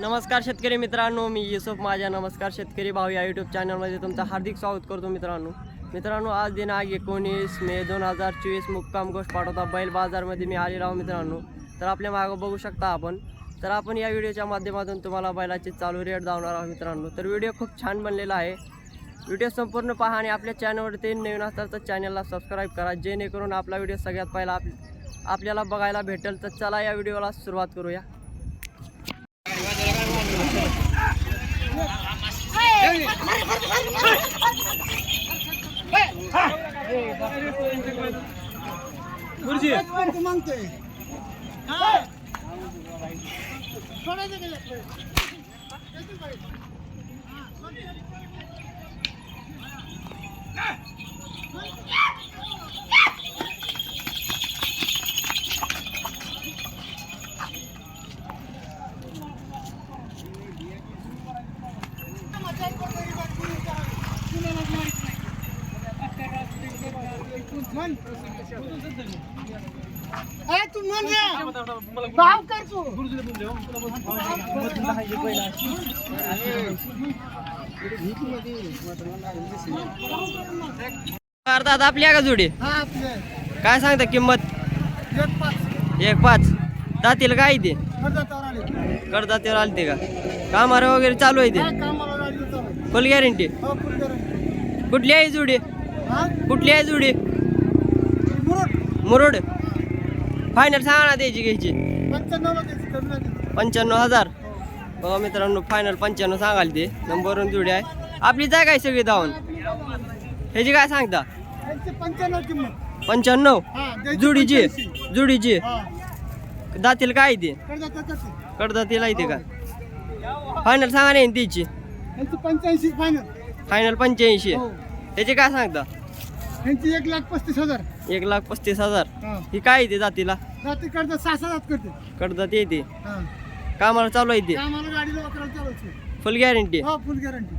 नमस्कार शेतकरी मित्रांनो मी युसुफ माझ्या नमस्कार शेतकरी भाऊ या यूट्यूब चॅनलमध्ये तुमचं हार्दिक स्वागत करतो मित्रांनो. मित्रांनो आज दिनांक एकोणीस मे दोन हजार चोवीस मुक्काम गोष्ट पाठवता बैल बाजारमध्ये मी आलेलो आहो मित्रांनो. तर आपल्या मागं बघू शकता आपण. तर आपण या व्हिडिओच्या माध्यमातून तुम्हाला बैलाचे चालू रेट धावणार आहोत मित्रांनो. तर व्हिडिओ खूप छान बनलेला आहे. व्हिडिओ संपूर्ण पहा आणि आपल्या चॅनलवरती नवीन असतात तर चॅनलला सबस्क्राईब करा. जेणेकरून आपला व्हिडिओ सगळ्यात पहिला आप आपल्याला बघायला भेटेल. तर चला या व्हिडिओला सुरुवात करूया. মানতে One, two, three, four. तू म्हण रे. भाव कर तू. करतात आपल्या का जोडी? हा आपले काय सांगता किंमत? एक पाच. जातील काय ते? कर्जावर आले. ते आलते का? कामार वगैरे चालू आहे ते? Full guarantee? हो फुल गॅरंटी. कुठली आहे जोडी? हा? कुठली आहे जोडी? मुरुड. मुरुड. फायनल सांगा ना त्याची घ्यायची. पंच्याण्णव हजार. हो. बघा मित्रांनो फायनल पंच्याण्णव सांगाल ते. नंबरवरून जोडी आहे. आपली जाय काय सगळी धावून? ह्याची काय सांगता? पंच्याण्णव हा जोडीची. जोडीची? हा. दातील काय ते? कडदातीला येते का? फायनल सांगा नाही त्याची फायनल फायनल पंच्याऐंशी. हो. त्याची काय सांगता? यांची एक लाख पस्तीस हजार. एक लाख पस्तीस हजार. हा. ही काय येते जातीला? जाते कर्ज सहा सहा जात करते. कडदात येते हा. कामाला चालू आहे ते? आम्हाला गाडीला वापरायला चालवते फुल गॅरंटी हो फुल गॅरंटी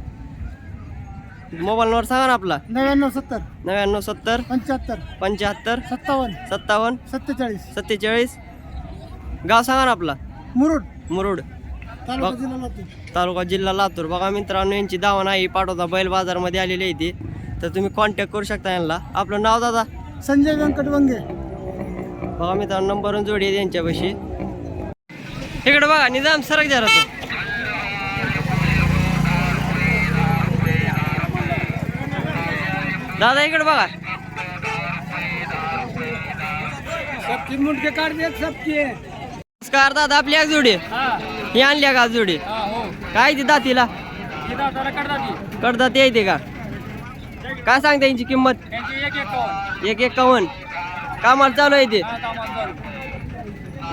मोबाईल नंबर सांगा ना आपला. नव्याण्णव सत्तर. नव्याण्णव सत्तर. पंच्याहत्तर. पंच्याहत्तर. सत्तावन्न. सत्तावन्न. सत्तेचाळीस. सत्तेचाळीस. गाव सांगा ना आपला. मुरुड. मुरुड. तालुका बघ. जिल्हा लातूर. तालुका जिल्हा लातूर. बघा मित्रांनो यांची दावा नाही पाठवता बैल बाजारमध्ये आलेली आहे ती. तर तुम्ही कॉन्टॅक्ट करू शकता यांना. आपलं नाव दादा? संजय व्यंकट वंगे. बघा मित्रांनो नंबर जोडी आहे त्यांच्यापाशी इकडे बघा निजाम सरक जरा तो. दादा इकडे बघा. सबकी मुंडके काढ दे सबकी नमस्कार दादा आपली एक जोडी. ही. आणली का जोडी? काय ती दातीला? कडदात. येते का? काय सांगता यांची किंमत? एक एकावन्न. कामाला चालू आहे ते?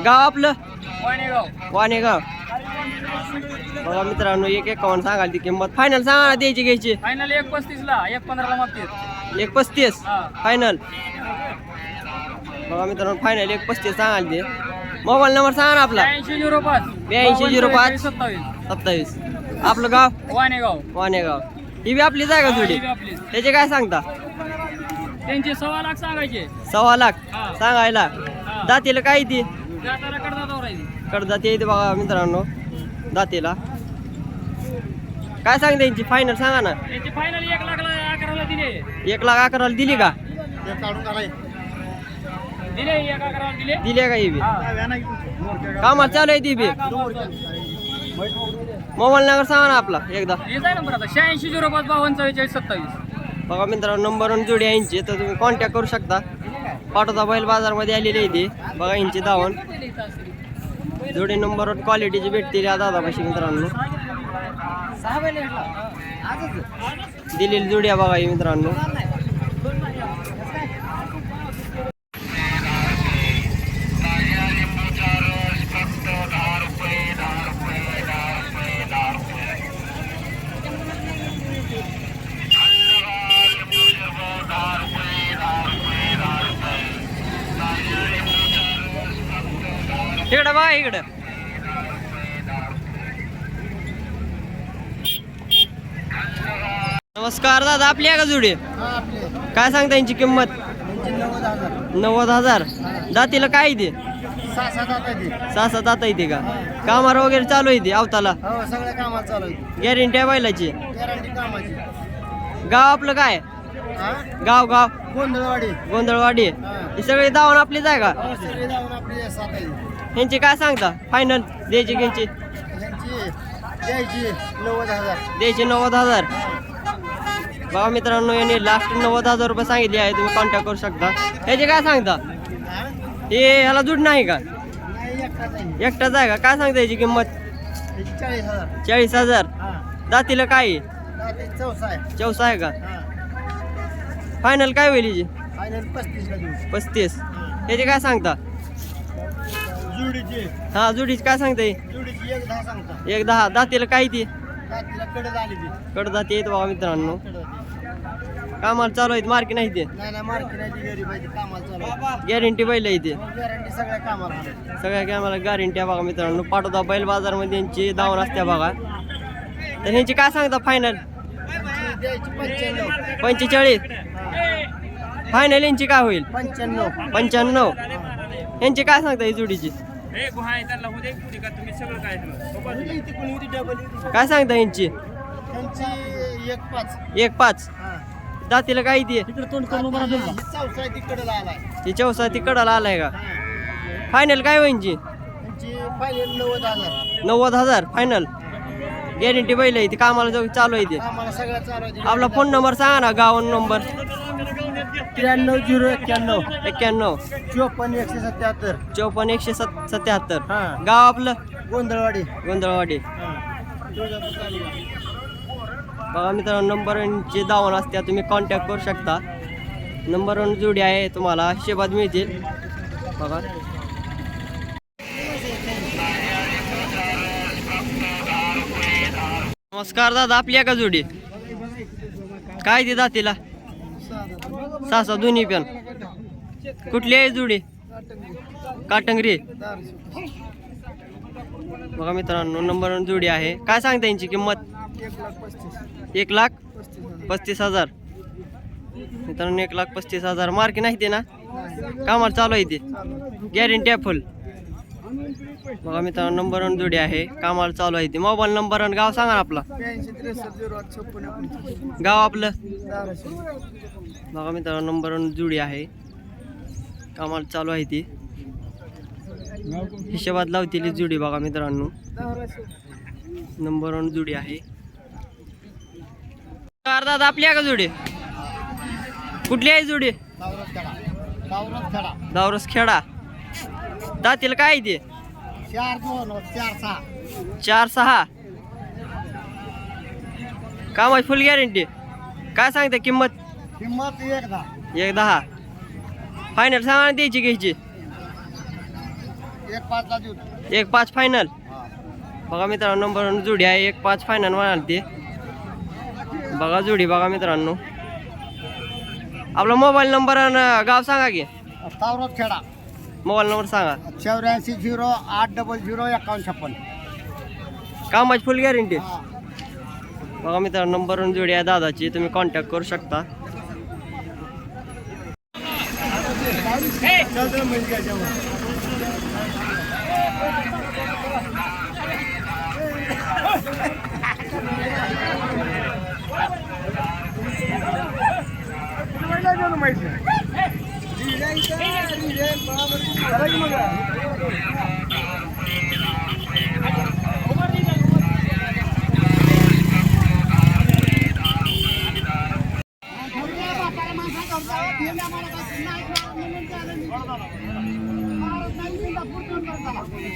गाव आपलं? वाणेगाव. बघा मित्रांनो एक एकावन्न सांगाल ती किंमत. फायनल सांगा ना द्यायची घ्यायची. फायनल एक पस्तीस ला एक पंधराला एक पस्तीस. हा. फायनल बघा मित्रांनो फायनल एक पस्तीस सांगाल ते. मोबाईल नंबर सांगा ना आपला. ब्याऐंशी झिरो पाच. ब्याऐंशी झिरो पाच. सत्तावीस. सत्तावीस. आपलं गाव? वाणेगाव. वाणेगाव. ही बी आपली जागा जोडी ही बी आपली. त्याचे काय सांगता? त्यांचे सव्वा लाख सांगायचे. सव्वा लाख? हा. सांगायला? हा. दातीला काय ती? जाताना कडदा दौरायची कडदाती येते बघा मित्रांनो. दातीला. काय सांगता त्यांची फायनल सांगा ना. त्यांची फायनल एक लाखला अकराला दिले. एक लाख अकराला दिली का? दिले एक अकराला दिले. दिली का ही बी? हा. कामाला चालू आहे ती बी. मोबाईल नंबर सांगा ना आपला एकदा. नंबर आता शहाऐंशी झिरो पाच बावन्न चव्वेचाळीस सत्तावीस. बघा मित्रांनो नंबरवरून जोडी आहे यांची तर तुम्ही कॉन्टॅक्ट करू शकता. पाठवता बैल बाजारमध्ये आलेली आहे ती. बघा यांची धावून जोडी नंबरवर क्वालिटीची भेटतील या दादापाशी मित्रांनो. दिलेली जोडी आहे बघा ही मित्रांनो. इकडं बघा इकडं. नमस्कार दादा आपली आहे का जोडी? हा काय सांगता यांची किंमत? नव्वद हजार. दातीला काय ते? सहा सात आता येते का? कामार वगैरे चालू आहे ते आवताला हो गॅरंटी आहे. बैलाची? गाव आपलं काय? हा? गाव गाव? गोंधळवाडी. गोंधळवाडी. हा. हे सगळे दावण आपलीच आहे का? ह्यांची काय सांगता? फायनल द्यायची घ्यायची द्यायची नव्वद हजार. द्यायची नव्वद हजार बघा मित्रांनो यांनी लास्ट नव्वद हजार रुपये सांगितले आहे तुम्ही कॉन्टॅक्ट करू शकता. ह्याचे काय सांगता? हा? ह्याला जुड नाही का? नाही एकटाच आहे का? काय सांगता याची किंमत? चाळीस हजार. चाळीस हजार दातीला काय चौसा आहे का? फायनल काय होईल हिची पस्तीस. ह्याचे काय सांगता? जुडीची. हा जुडीची काय? जुडीची एक दहा सांगता. एक दहा. दातीला काय ती? तिला कडे झाली ती. कडदाती येत बघा मित्रांनो. कामाला चालू आहेत मार्की नाही ते? नाही नाही मार्केटाची गरीब आहे ती कामाला चालू आहे. गॅरंटी बैल आहे ते. गॅरंटी सगळ्या कामाला आहे. सगळ्या कॅमेरा गॅरंटी आहे बघा मित्रांनो. पाठवता बैल बाजारमध्ये यांची धावून असते बघा. तर ह्यांची काय सांगता फायनल ह्यांची द्यायची पंच्याण्णव पंचेचाळीस. फायनल यांची काय होईल? पंच्याण्णव. पंच्याण्णव. यांची काय सांगता ही जोडीची? कोणी इथे कोणी इथे डबल इथे. काय सांगता यांची? एक पाच. एक पाच. हा. दातीला काय ती? तिकडे तोंड करून उभा राहा. ही. चौसा आहे तिकडे आलाय ती चौसा ती कडाला आलाय का? फायनल काय फायनल नव्वद हजार. नव्वद हजार फायनल गॅरंटी बैल आहे ती कामाला जाऊ चालू आहे ते. आपला फोन नंबर सांगा ना गावन नंबर त्र्याण्णव झिरो एक्क्याण्णव. एक्क्याण्णव. चोपन्न एकशे सत्याहत्तर. चौपन्न एकशे सत सत्याहत्तर. हा. गाव आपलं? गोंधळवाडी. गोंधळवाडी. बघा मित्रांनो नंबरची दावण असत्या तुम्ही कॉन्टॅक्ट करू शकता. नंबरवर जोडी आहे तुम्हाला हिशेबात मिळतील. बघा. नमस्कार दादा आपली आहे का जोडी. काय ती दातीला सहा सहा दोन्ही पण. कुठली आहे जुडी? काटंगरी. बघा मित्रांनो नंबर वन जुडी आहे. काय सांगता यांची किंमत? एक लाख पस्तीस हजार. मित्रांनो एक लाख पस्तीस हजार. मार्क नाही ते ना? कामाला चालू आहे ते. गॅरंटी आहे फुल बघा मित्रांनो नंबर वन जोडी आहे. कामाला चालू आहे ते. मोबाईल नंबर आणि गाव सांगा ना आपला. गाव आपलं. बघा मित्रांनो नंबर वन जोडी आहे. कामाला चालू आहे ती. हिशोबात लावतील जुडी बघा मित्रांनो. नंबर वन जुडी आहे. दादा आपली आहे का जुडी? कुठली आहे जुडी? दावरस खेडा दावरस खेडा दातील काय आहे ते? चार दोन चार सहा. चार सहा? कामाची फुल गॅरंटी काय सांगते किंमत? किंमत एक दहा. एक दहा. फायनल सांगा ना द्यायची घ्यायची. एक पाचला देऊ. एक पाच फायनल बघा मित्रांनो नंबर जोडी आहे. एक पाच फायनल म्हणाल ते. बघा जोडी बघा मित्रांनो. आपला मोबाईल नंबर आणि गाव सांगा की. तावरात खेळा मोबाईल नंबर सांगा. चौऱ्याऐंशी झिरो आठ डबल झिरो एकावन्न छप्पन. कामाची फुल गॅरंटी बघा मित्रांनो नंबर वन जोडी आहे दादाची. तुम्ही कॉन्टॅक्ट करू शकता.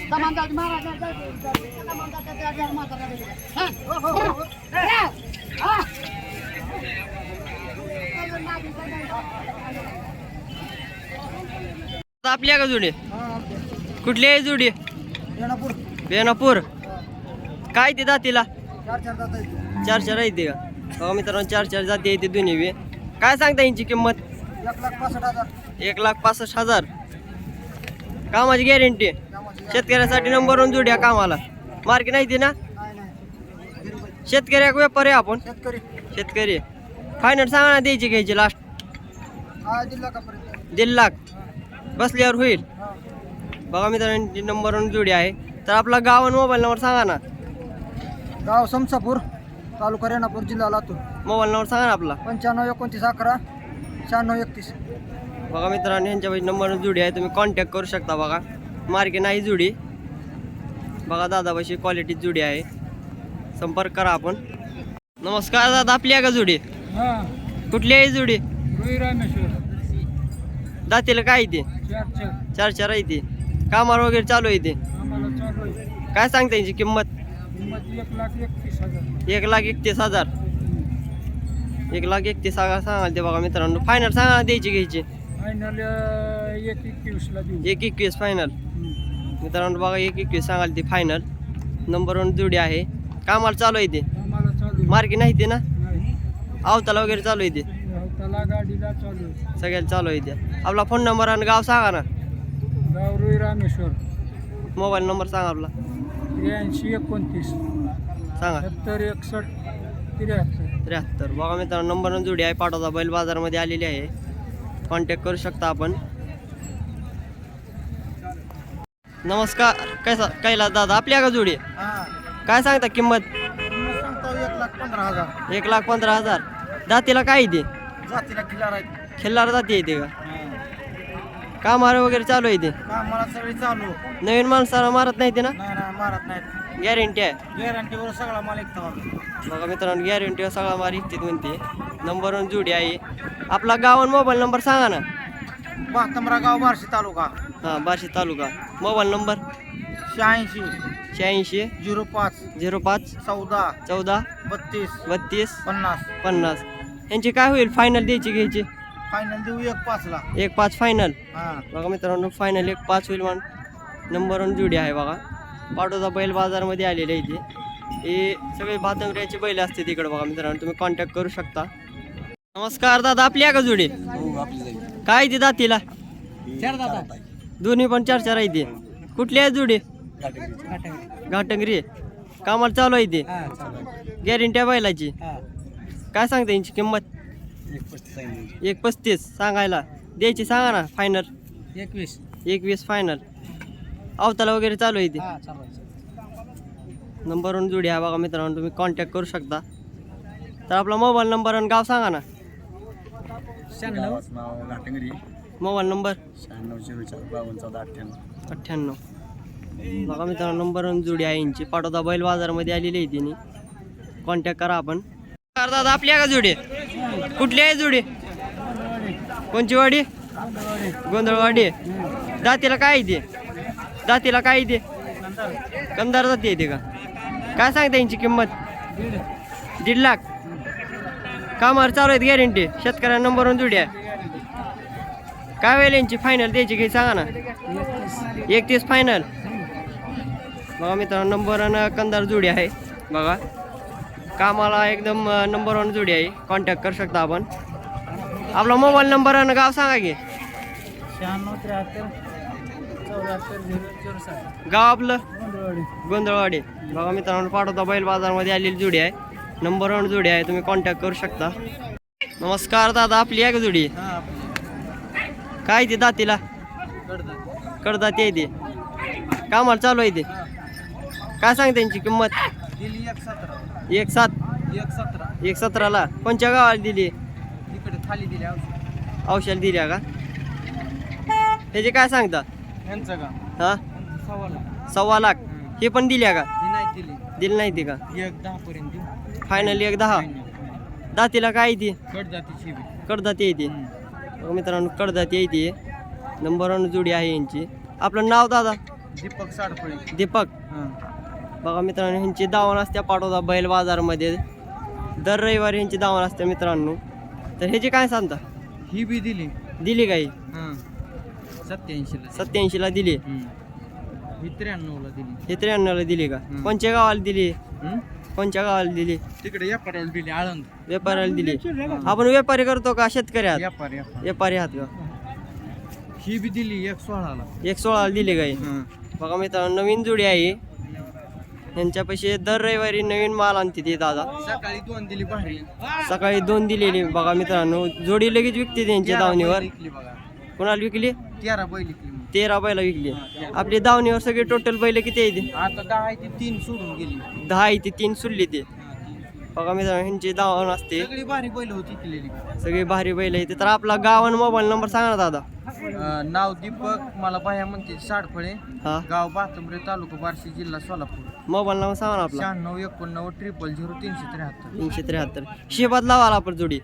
કમાન્ડર મહારાજ કમાન્ડર માતા હા ઓહો હા आहे का जोडी? कुठली आहे जोडी? बेनापूर काय ते दातीला? चार चार आहे ते का? बघा मित्रांनो चार चार जाती आहे ते दोन्ही बी. काय सांगता यांची किंमत? एक लाख पासष्ट हजार. कामाची गॅरंटी शेतकऱ्यासाठी नंबर वन जोड्या कामाला. मार्केट नाही ते ना? नाही नाही. शेतकऱ्या व्यापारी आहे आपण. शेतकरी. फायनल सांगा ना द्यायची घ्यायची लास्ट हा दीड लाख. बसल्यावर होईल. हा बघा मित्रांनो नंबरवरून जोडी आहे. तर आपला गाव आणि मोबाईल नंबर सांगा ना. गाव समसापूर तालुका रेणापूर जिल्हा लातूर. मोबाईल नंबर सांगा ना आपला. पंच्याण्णव एकोणतीस अकरा शहाण्णव एकतीस. बघा मित्रांनो यांच्या नंबर जोडी आहे. तुम्ही कॉन्टॅक्ट करू शकता बघा. मार्के नाही जोडी. बघा दादापाशी क्वालिटी जोडी आहे. संपर्क करा आपण. नमस्कार दादा आपली आहे का जोडी? हां. कुठली आहे जोडी? रुई रामेश्वर. दातीला काय ते? चार चार. आहे ते. कामार वगैरे चालू आहे ते? काय सांगता यांची किंमत? एक लाख एकतीस हजार. एक लाख एकतीस हजार. सांगाल ते बघा मित्रांनो. फायनल सांगा द्यायची घ्यायची? फायनल एक एकवीसला देऊ. एक एकवीस फायनल. मित्रांनो बघा एक एकवीस सांगाल ते फायनल नंबर वन जोडी आहे. कामाला चालू आहे ते. मार्के नाही ते ना? नाही. आवताला वगैरे चालू आहे ते? गाडीला चालू आहे. सगळ्याला चालू आहे ते आपला फोन नंबर आणि गाव सांगा ना. गाव रुई रामेश्वर. मोबाईल नंबर सांगा आपला. त्र्याऐंशी एकोणतीस. सांगा. सत्तर एकसष्ट त्र्याहत्तर. त्र्याहत्तर. बघा मित्रांनो नंबर जोडी आहे. पाठवता बैल बाजारमध्ये आलेली आहे. कॉन्टॅक्ट करू शकता आपण. नमस्कार. कैसा कैला दादा आपल्या का जोडी? काय सांगता किंमत? सांगतो एक लाख पंधरा हजार. एक लाख पंधरा हजार. दातीला काय येते जातीला किल्लार आहेत. खिल्लार जाती येते का? कामार वगैरे चालू आहे ते? मला सगळी चालू. नवीन माणसाला मारत नाही ते ना? नाही नाही मारत नाहीत. गॅरंटी आहे. गॅरंटीवर सगळा माल ऐकतो बघा मित्रांनो गॅरंटी सगळा मार इच्छित म्हणते. नंबर वन जोडी आहे. आपला गाव आणि मोबाईल नंबर सांगा ना. बहात्तमरा गाव बार्शी तालुका. हां बार्शी तालुका. मोबाईल नंबर शहाऐंशी. शहाऐंशी. झिरो पाच. झिरो पाच. चौदा. चौदा. बत्तीस. बत्तीस. पन्नास. पन्नास. यांची काय होईल? फायनल द्यायची घ्यायची. फायनल देऊ एक पाचला. एक पाच फायनल हा. बघा मित्रांनो फायनल एक पाच होईल म्हणून. नंबर वन जोडी आहे बघा. पाटोदा बैल बाजारमध्ये आलेले आहे इथे. हे सगळे भातंगऱ्याचे बैल असते तिकडे बघा मित्रांनो. तुम्ही कॉन्टॅक्ट करू शकता. नमस्कार दादा आपली आहे का जोडी? काय ती दातीला? चार दादा दोन्ही पण चार चार आहे ते. कुठली आहे जोडी? घाटंगरी. कामाला चालू आहे ते. गॅरंटी आहे. बैलाची. काय सांगता यांची किंमत? एक पस्तीस सांगायला. द्यायची सांगा ना फायनल एकवीस. एकवीस फायनल अवताला वगैरे चालू आहे ते. नंबरवरून जोडी आहे बघा मित्रांनो तुम्ही कॉन्टॅक्ट करू शकता. तर आपला मोबाईल नंबर आणि गाव सांगा ना. नाव घाटंगरी. मोबाईल नंबर शहाण्णव झिरो चार बावन्न चौदा अठ्ठ्याण्णव. अठ्ठ्याण्णव. बघा मित्रांनो नंबर आणि जोडी आहे यांची. पाठवता बैल बाजारमध्ये आलेली आहे तिने. कॉन्टॅक्ट करा आपण. दादा आपली आहे का जोडी? कुठली आहे जोडी? कोणची वाडी? गोंधळवाडी. जातीला काय ते? जातीला काय येते कंदार जाती येते का? काय सांगता यांची किंमत? दीड लाख. कामावर चालू आहेत गॅरंटी शेतकऱ्यांना नंबरवरून जोडी आहे. काय वेळ यांची फायनल द्यायची काही सांगा ना. एकतीस फायनल बघा मित्रांनो नंबर आणि कंदार जोडी आहे. बघा. कामाला एकदम नंबर वन जोडी आहे. कॉन्टॅक्ट करू शकता आपण. आपला मोबाईल नंबर आणि गाव सांगा की. शहाण्णव त्र्याहत्तर गाव आपलं? गोंधळवाडी. गोंधळवाडी. बघा मित्रांनो पाठवता बैल बाजारमध्ये आलेली जोडी आहे. नंबर वन जोडी आहे तुम्ही कॉन्टॅक्ट करू शकता. नमस्कार दादा आपली आहे का जोडी? काय ती दातीला? कडदाती. आहे ती. कामाला चालू आहे ते. काय सांग त्यांची किंमत? दिली एक सतरा. एक सात. एक सतरा. एक सतराला. कोणत्या गावाला दिली? इकडे खाली दिली औषध. दिल्या का? त्याचे काय सांगता? यांचं का? हा? सव्वा सव्वा लाख. हे पण दिल्या का? ही नाही दिली. दिली नाही ती का? एक दहा पर्यंत देऊ. फायनली एक दहा. दातीला काय ती? कट कडदाती येते बघा मित्रांनो कडदाती येते नंबर वन जोडी आहे यांची. आपलं नाव दादा? दीपक साडफळे दीपक. बघा मित्रांनो ह्यांची दावण असते पाठवता बैल बाजारमध्ये. दर रविवारी ह्यांची दावण असते मित्रांनो. तर ह्याची काय सांगता? ही बी दिली. दिली काही सत्याऐंशीला सत्याऐंशीला दिली. ही त्र्याण्णवला दिली. हे त्र्याण्णवला दिली का? हम्म. कोणत्या गावाला दिली? कोणत्या गावाला दिली? तिकडे या पडायला दिली आळंद. व्यापाऱ्याला दिली. आपण व्यापारी करतो का शेतकरी आहात व्यापार व्यापार. व्यापारी आहात का? ही बी दिली एक सोळाला. एक सोळाला दिली काही बघा मित्रांनो नवीन जोडी आहे. यांच्यापाशी दर रविवारी नवीन माल आणते ते दादा. सकाळी दोन दिली भारी. सकाळी दोन दिलेली बघा मित्रांनो. जोडी लगेच विकते त्यांच्या दावणीवर. विकली बघा. कोणाला विकली? तेरा बैल विकली. तेरा बैल विकली. आपली दावणीवर सगळी टोटल बैल किती आहे ते आता दहा आहे ती तीन सोडून गेली. दहा आहे ते तीन सुल्ली ते. बघा मित्रांनो ह्यांची दावण असते. सगळी भारी बैल होती सगळी भारी बैल आहे ते तर आपला गाव आणि मोबाईल नंबर सांगा ना दादा. नाव दीपक मला बाह्या म्हणते साडफळे हा. गाव बातुंबरे तालुका बार्शी जिल्हा सोलापूर. मोबाईल नंबर सांगा ना आपला. शहाण्णव एकोणनव्वद ट्रिपल झिरो तीनशे त्र्याहत्तर. तीनशे त्र्याहत्तर. हिशेबात लावा आपण जोडी.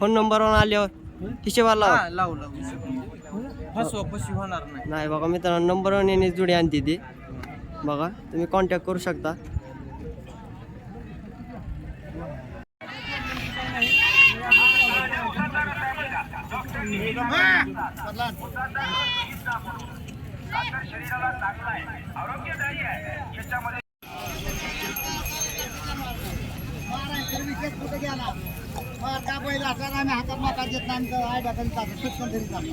फोन नंबरवर आल्यावर हिशेबात लावा. लावू लावू. फसवा होणार नाही. नाही बघा मित्रांनो नंबरवर नेहमी जोडी आणते ती. बघा तुम्ही कॉन्टॅक्ट करू शकता. कुठे गेला का बैल असा आम्ही हातात माका देत नाही आय ढकल जातो सुटकन तरी जातो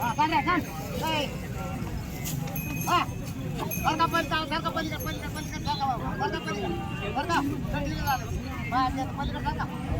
हा, सांग रे, सांग. ए. हा. सरका पलीकडे, सरका पलीकडे,